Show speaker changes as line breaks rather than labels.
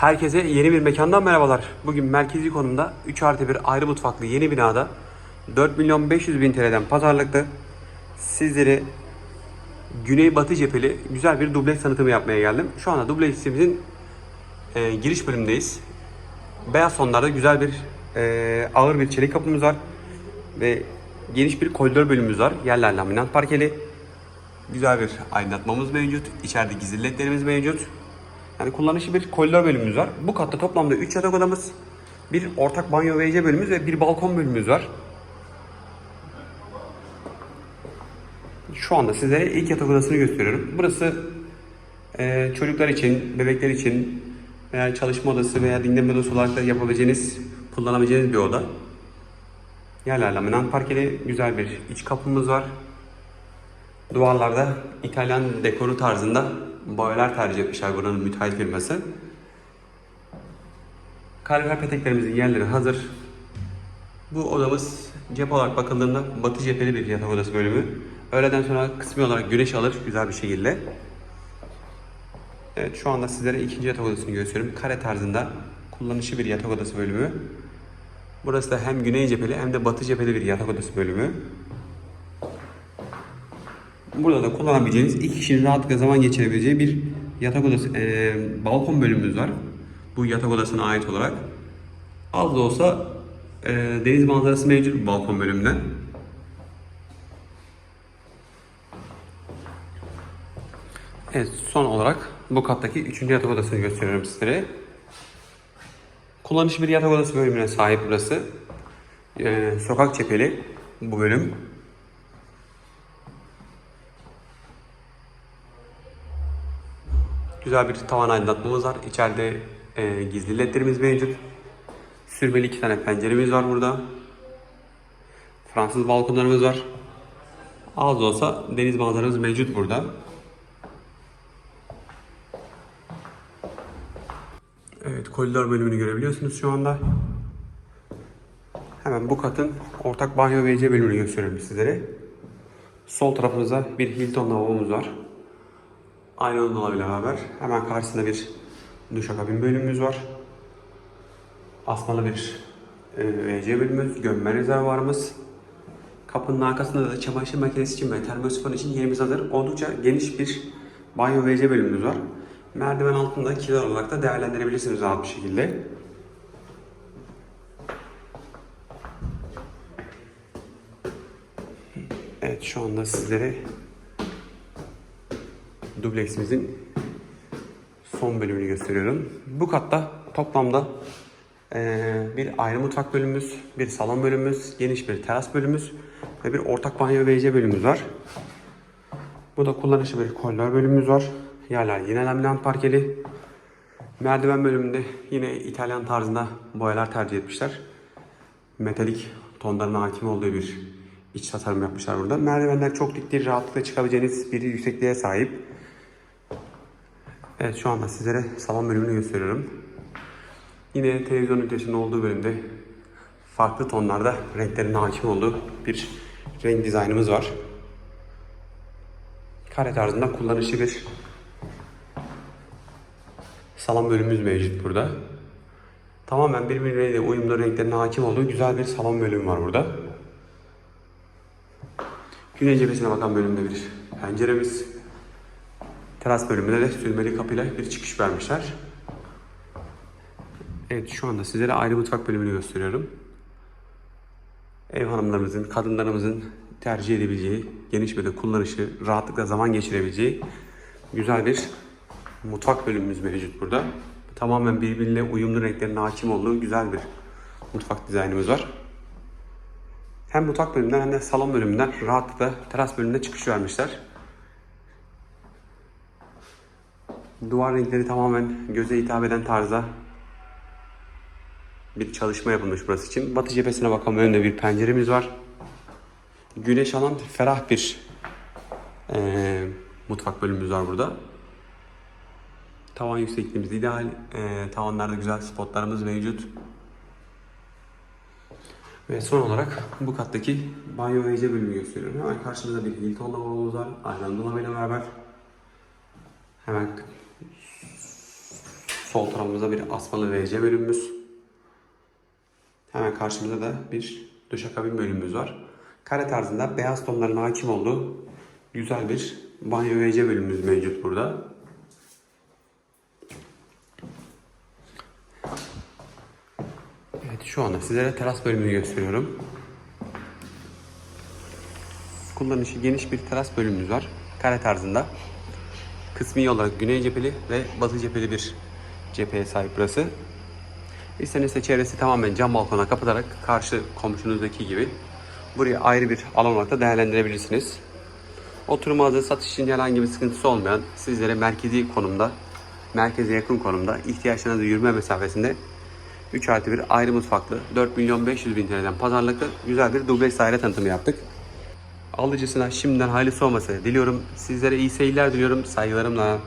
Herkese yeni bir mekandan merhabalar. Bugün merkezi konumda 3 artı 1 ayrı mutfaklı yeni binada 4 milyon 500 bin TL'den pazarlıkta sizleri Güneybatı cepheli güzel bir dubleks tanıtımı yapmaya geldim. Şu anda dubleksimizin e, giriş bölümündeyiz. Beyaz tonlarda güzel bir e, ağır bir çelik kapımız var. Ve geniş bir koridor bölümümüz var. Yerler laminat parkeli. Güzel bir aydınlatmamız mevcut. İçeride gizli ledlerimiz mevcut. Yani kullanışlı bir koridor bölümümüz var. Bu katta toplamda 3 yatak odamız, bir ortak banyo ve WC bölümümüz ve bir balkon bölümümüz var. Şu anda sizlere ilk yatak odasını gösteriyorum. Burası e, çocuklar için, bebekler için veya çalışma odası veya dinlenme odası olarak da yapabileceğiniz, kullanabileceğiniz bir oda. Yerler laminat parkeli, güzel bir iç kapımız var. Duvarlarda İtalyan dekoru tarzında boyalar tercih etmişler buranın müteahhit firması. Kalorifer peteklerimizin yerleri hazır. Bu odamız cephe olarak bakıldığında batı cepheli bir yatak odası bölümü. Öğleden sonra kısmi olarak güneş alır güzel bir şekilde. Evet şu anda sizlere ikinci yatak odasını gösteriyorum. Kare tarzında kullanışlı bir yatak odası bölümü. Burası da hem güney cepheli hem de batı cepheli bir yatak odası bölümü. Burada da kullanabileceğiniz iki kişinin rahatlıkla zaman geçirebileceği bir yatak odası, eee, balkon bölümümüz var. Bu yatak odasına ait olarak. Az da olsa eee, deniz manzarası mevcut balkon bölümünden. Evet son olarak bu kattaki üçüncü yatak odasını gösteriyorum sizlere. Kullanışlı bir yatak odası bölümüne sahip burası. Eee, sokak cepheli bu bölüm. Güzel bir tavan aydınlatmamız var. İçeride e, gizli ledlerimiz mevcut. Sürmeli iki tane penceremiz var burada. Fransız balkonlarımız var. Az olsa deniz manzaramız mevcut burada. Evet, koridor bölümünü görebiliyorsunuz şu anda. Hemen bu katın ortak banyo ve WC bölümünü gösteriyorum sizlere. Sol tarafımızda bir Hilton lavabomuz var. Aynı dolabıyla beraber hemen karşısında bir duşakabin bölümümüz var. Asmalı bir e, WC bölümümüz, gömme rezervuarımız. Kapının arkasında da çamaşır makinesi için ve termosifon için yerimiz hazır. Oldukça geniş bir banyo WC bölümümüz var. Merdiven altında kiler olarak da değerlendirebilirsiniz rahat bir şekilde. Evet şu anda sizlere dubleksimizin son bölümünü gösteriyorum. Bu katta toplamda bir ayrı mutfak bölümümüz, bir salon bölümümüz, geniş bir teras bölümümüz ve bir ortak banyo ve WC bölümümüz var. Bu da kullanışlı bir koridor bölümümüz var. Yerler yine laminat parkeli. Merdiven bölümünde yine İtalyan tarzında boyalar tercih etmişler. Metalik tonlarına hakim olduğu bir iç tasarım yapmışlar burada. Merdivenler çok dik değil, rahatlıkla çıkabileceğiniz bir yüksekliğe sahip. Evet şu anda sizlere salon bölümünü gösteriyorum. Yine televizyon ünitesinin olduğu bölümde farklı tonlarda renklerin hakim olduğu bir renk dizaynımız var. Kare tarzında kullanışlı bir salon bölümümüz mevcut burada. Tamamen birbirleriyle uyumlu renklerin hakim olduğu güzel bir salon bölümü var burada. Güney cephesine bakan bölümde bir penceremiz. Teras bölümüne de sürmeli kapıyla bir çıkış vermişler. Evet şu anda sizlere ayrı mutfak bölümünü gösteriyorum. Ev hanımlarımızın, kadınlarımızın tercih edebileceği, geniş ve de kullanışı, rahatlıkla zaman geçirebileceği güzel bir mutfak bölümümüz mevcut burada. Tamamen birbiriyle uyumlu renklerin hakim olduğu güzel bir mutfak dizaynımız var. Hem mutfak bölümünden hem de salon bölümünden rahatlıkla teras bölümüne çıkış vermişler. Duvar renkleri tamamen göze hitap eden tarzda bir çalışma yapılmış burası için. Batı cephesine bakan önünde bir penceremiz var. Güneş alan ferah bir eee, mutfak bölümümüz var burada. Tavan yüksekliğimiz ideal. Eee, tavanlarda güzel spotlarımız mevcut. Ve son olarak bu kattaki banyo ve WC bölümünü gösteriyorum. Hemen karşımızda bir Hilton lavabomuz var. Aynen dolabıyla beraber. Hemen Sol tarafımızda bir asmalı WC bölümümüz. Hemen karşımızda da bir duşakabin bölümümüz var. Kare tarzında beyaz tonların hakim olduğu güzel bir banyo WC bölümümüz mevcut burada. Evet şu anda sizlere teras bölümünü gösteriyorum. Kullanışı geniş bir teras bölümümüz var. Kare tarzında. Kısmi olarak güney cepheli ve batı cepheli bir cepheye sahip burası. İstenirse çevresi tamamen cam balkona kapatarak karşı komşunuzdaki gibi burayı ayrı bir alan olarak da değerlendirebilirsiniz. Oturma adı satış için herhangi bir sıkıntısı olmayan sizlere merkezi konumda, merkeze yakın konumda ihtiyaçlarınızı yürüme mesafesinde 3 artı bir ayrı mutfaklı 4 milyon 500 bin TL'den pazarlıklı güzel bir dubleks daire tanıtımı yaptık. Alıcısına şimdiden hayırlısı olması diliyorum. Sizlere iyi seyirler diliyorum. Saygılarımla.